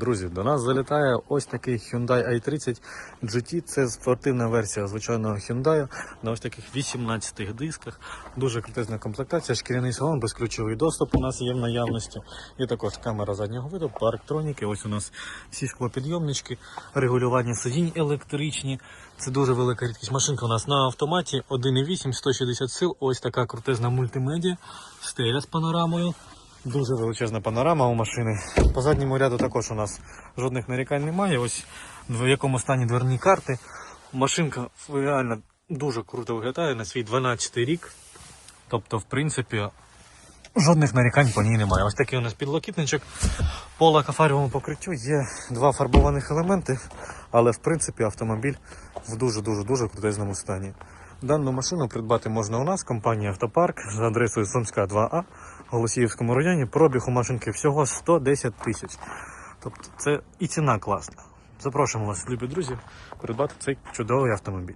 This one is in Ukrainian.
Друзі, до нас залітає ось такий Hyundai i30 GT. Це спортивна версія звичайного Hyundai на ось таких 18 дисках. Дуже крутезна комплектація, шкіряний салон, безключовий доступ у нас є в наявності. І також камера заднього виду, парктроніки. Ось у нас всі склопідйомнички, регулювання сидінь електричні. Це дуже велика рідкість. Машинка у нас на автоматі 1,8, 160 сил. Ось така крутезна мультимедіа, стеля з панорамою. Дуже величезна панорама у машини. По задньому ряду також у нас жодних нарікань немає. Ось в якому стані дверні карти. Машинка реально дуже круто виглядає на свій 12 рік. Тобто, в принципі, жодних нарікань по ній немає. Ось такий у нас підлокітничок. По лакофарбовому покриттю є два фарбованих елементи, але в принципі автомобіль в дуже-дуже дуже крутезному стані. Дану машину придбати можна у нас, компанія Автопарк за адресою Сумська 2А в Голосіївському районі. Пробіг у машинки всього 110 тисяч. Тобто це і ціна класна. Запрошуємо вас, любі друзі, придбати цей чудовий автомобіль.